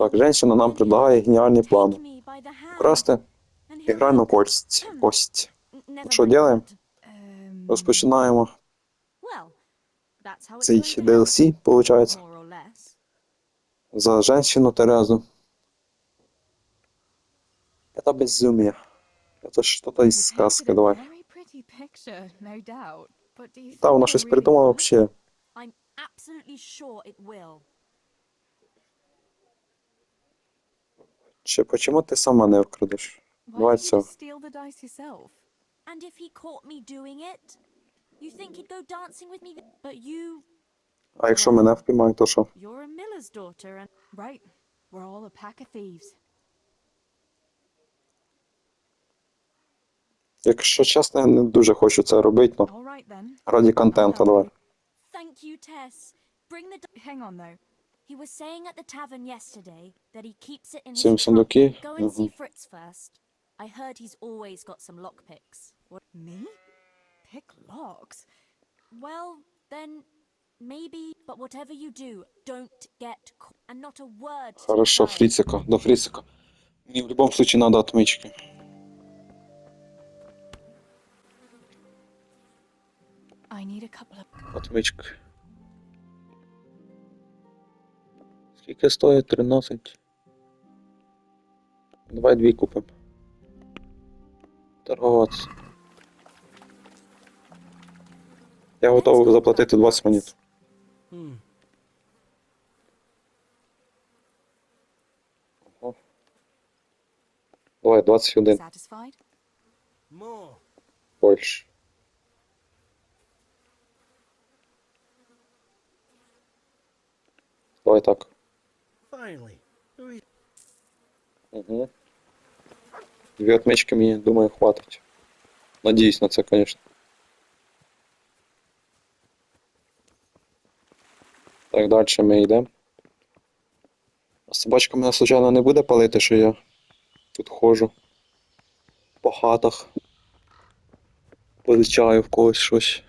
Так, женщина нам предлагає геніальний план. Красти ігральну кость. кость. Що робимо? Розпочинаємо цей DLC, виходить, за женщину Терезу. Это безумие. Это что-то из сказки, давай. Think вона щось придумала вообще. I'm absolutely sure it will. Чи почему ти сама не вкрадеш? Why Давай don't you все. just steal the dice yourself? And if he caught me doing it, you think he'd go dancing with me? th- But you, А якщо мене впіймають, то що? you're a miller's daughter, and Right. We're all a pack of thieves. Якщо чесно, я не дуже хочу це робити, ну, All right then. раді контенту, давай. thank you, Tess. Bring the. d- Hang on though. He was saying at the tavern yesterday that he keeps it in his Сім trunk. сундуки. Go and see Мгм. Fritz first. I heard he's always got some lockpicks. What? Me? Pick locks? Well, then maybe. But whatever you do, don't get caught. And not a word. to Хорошо, the guard. Фріцика, до Фріцика. Мені в будь-якому випадку треба отмички. I need a couple of. Отмички. Скільки стоїть? 13. Давай дві купимо. Торговатися. Я готовий заплатити 20 монет. Ого. Давай 21. Satisfied? More. Больше. Давай так. Finally. Угу. Дві отмички мені, думаю, хватить. Надіюсь на це, звісно. Так, далі ми йдемо. Собачка мене, звичайно, не буде палити, що я тут ходжу по хатах. Позичаю в когось щось.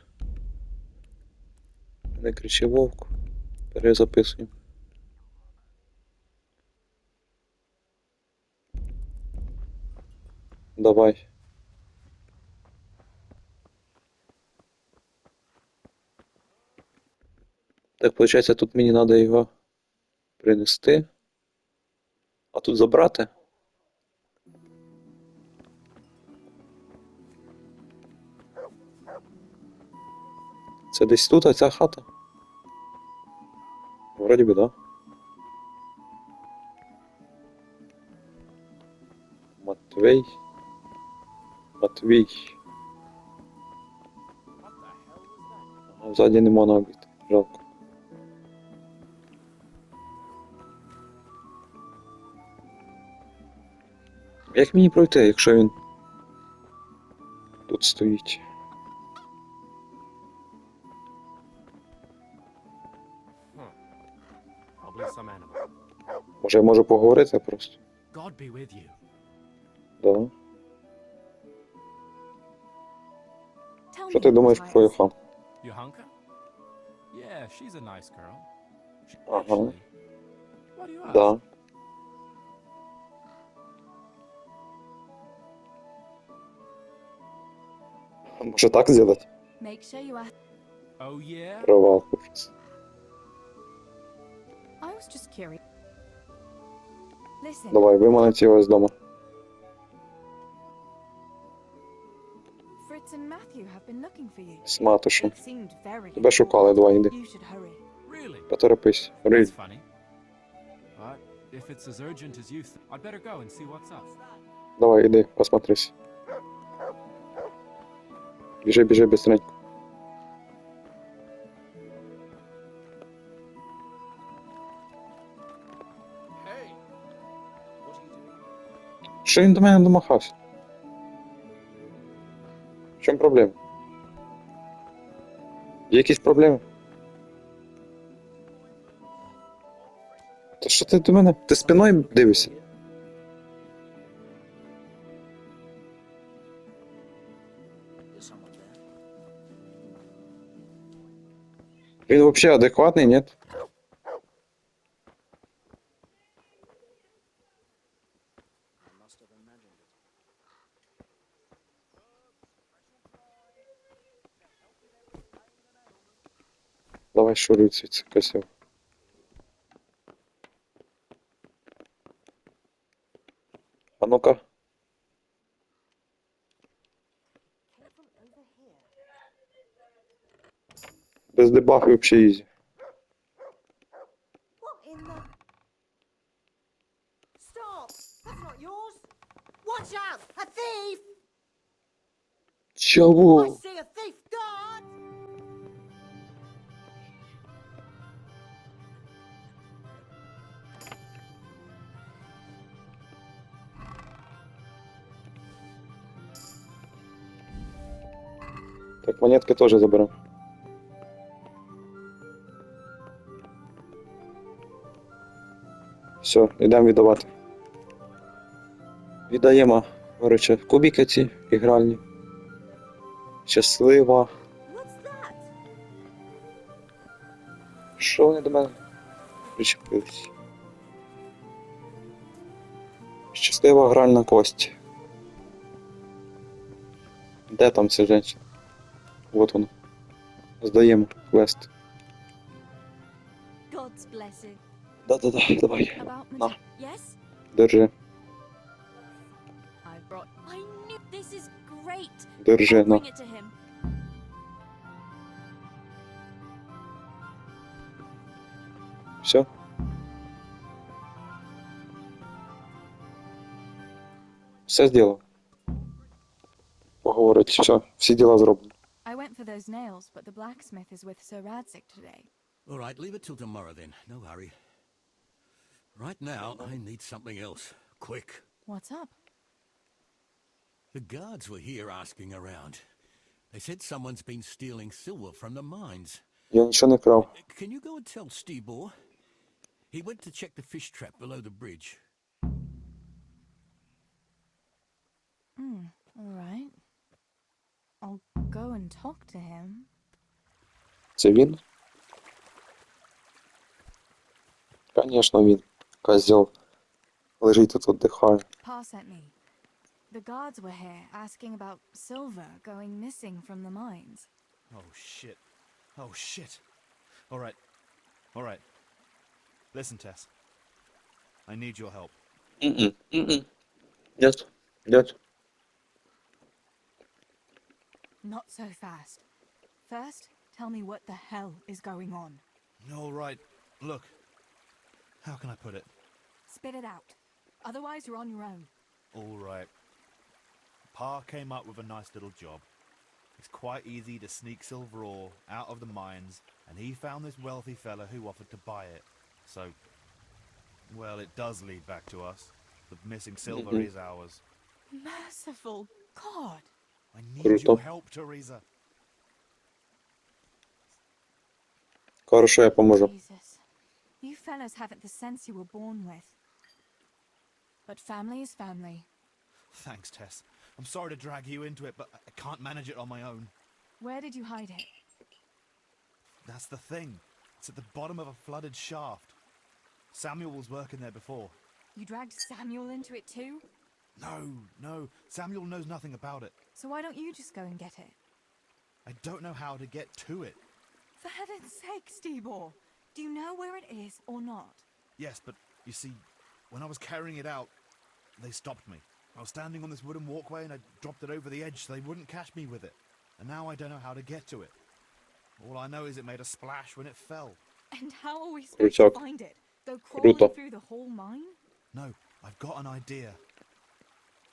Не кричи вовк. Перезаписуємо. Давай. Так, виходить, тут мені треба його принести. А тут забрати. Це десь тут, а ця хата? Вроді би, да. Матвей. Матвій. Ага, Ззаді нема набіт. Жалко. Як мені пройти, якщо він тут стоїть? Може я можу поговорити просто? God be with you. Да. She, Uh-huh. actually, why do you ask? Да. Може так. Oh yeah? Провал. Давай, виманить його з дому. I'd better go and see what's up. Давай, іди, посмотрись. Біжи, біжи, быстренько. Що він до мене домахався? В чому проблема? Є якісь проблеми? Та що ти до мене? Ти спиною дивишся? Він взагалі адекватний, ні? Давай шуруй звідси косив. А ну-ка. Без дебафів взагалі ізі. What Так, монетки теж заберемо. Все, йдемо віддавати. Віддаємо, коротше, кубики ці ігральні. Щаслива. Що вони до мене причепились? Щаслива гральна кость. Де там ця жінка? Вот вона. Здаємо квест. God's blessing. Да-да-да, давай. About No. Mate- Yes? Держи, I brought I knew this is great. держи, I'll на. bring it to him. Все. Все зробив. Поговорить, все, всі діла зроблені. I went for those nails, but the blacksmith is with Sir Radzik today. All right, leave it till tomorrow then. No hurry. Right now, I need something else. Quick. What's up? The guards were here asking around. They said someone's been stealing silver from the mines. Я нічого не крав. Can you go and tell Stebor? He went to check the fish trap below the bridge. All right. I'll go and talk to him. Це він? Конечно, він. Козел. Лежить тут віддихає. Pa sent me. The guards were here asking about silver going missing from the mines. Oh shit. Oh shit. Alright. Alright. Listen, Tess. I need your help. М-м, м-м. Нет, нет. Not so fast. First, tell me what the hell is going on. Alright. Look. How can I put it? Spit it out. Otherwise, you're on your own. Alright. Pa came up with a nice little job. It's quite easy to sneak silver ore out of the mines, and he found this wealthy fella who offered to buy it. So, well, it does lead back to us. The missing silver Mhm. is ours. Merciful God! I need Круто. your help, Teresa. Хорошо, я поможу. Jesus. You fellas haven't the sense you were born with. But family is family. Thanks, Tess. I'm sorry to drag you into it, but I I can't manage it on my own. Where did you hide it? That's the thing. It's at the bottom of a flooded shaft. Samuel was working there before. You dragged Samuel into it too? No, no, Samuel knows nothing about it. So why don't you just go and get it? I don't know how to get to it. For heaven's sake, Stebor! Do you know where it is or not? Yes, but you see, when I was carrying it out, they stopped me. I was standing on this wooden walkway and I dropped it over the edge so they wouldn't catch me with it. And now I don't know how to get to it. All I know is it made a splash when it fell. And how are we supposed to find it? Go crawling through the whole mine? No, I've got an idea.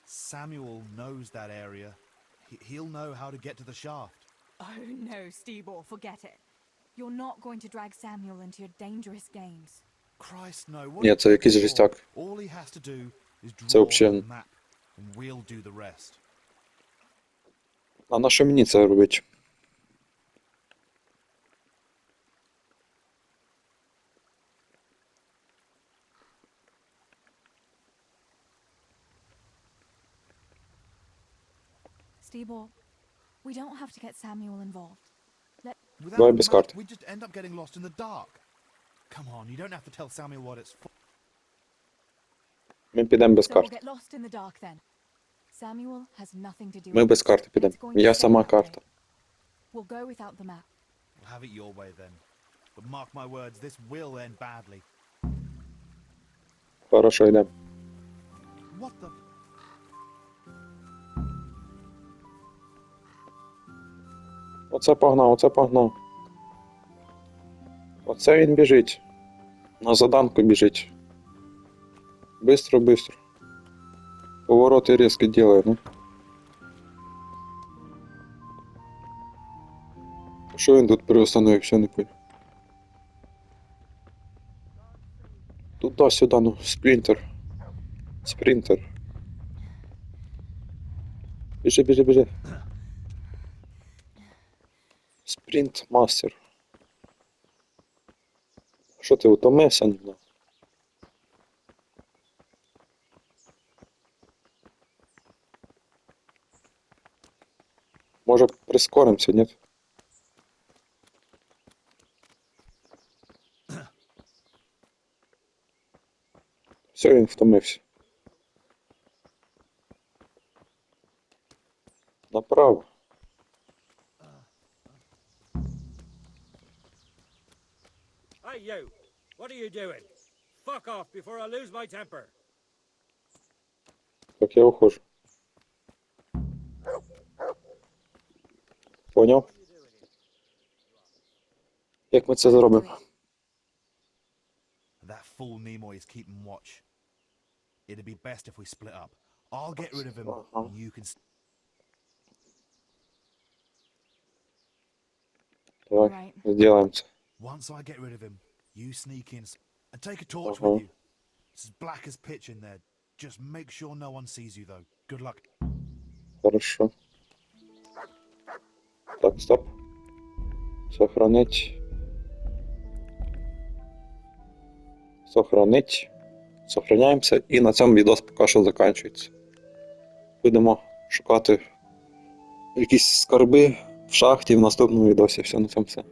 Samuel knows that area He- he'll know how to get to the shaft. Oh no, Stebor, forget it. You're not going to drag Samuel into your dangerous games. Christ, no. What Ні, are це you якийсь for? жестяк. All he has to do is Це draw вообще- the map, and we'll do the rest. А на що мені це робити? Stebor, we don't have to get Samuel involved. Without Давай the без map, карти. we just end up getting lost in the dark. Come on, you don't have to tell Samuel what it's for. Ми підемо без So we'll карт. get lost in the dark then. Samuel has nothing to do Ми with без this, карти and підемо. it's going to Я stay сама that way. карта. We'll go without the map. We'll have it your way then. but mark my words, this will end badly. Хорошо, йдемо. What the? Оце погнав, оце погнав. Оце він біжить. На заданку біжить. Бистро, бистро. Повороти різко ділає, ну. Що він тут приостановився, не понял. Туди-сюди, ну, спринтер. Спринтер. Біжи, біжи, біжи. Спринт мастер. Що ти утомився? ніби? Може прискоримося, ні? Все, він втомився. Направо. What are you doing? Fuck off before I lose my temper. Так, я ухожу. Поняв? Як ми це зробимо? That fool Nimoy is keeping watch. It'd be best if we split up. I'll get rid of him, Uh-huh. and you can. s- Давай, Right. зробимо це. Once I get rid of him, you sneak in and take a torch with you. It's as black as pitch in there. Just make sure no one sees you, though. Good luck. Хорошо. Так, стоп. Сохранить. Сохранить. Сохраняємося і на цьому відос поки що закінчується. Будемо шукати якісь скарби в шахті в наступному відосі. Все на цьому все.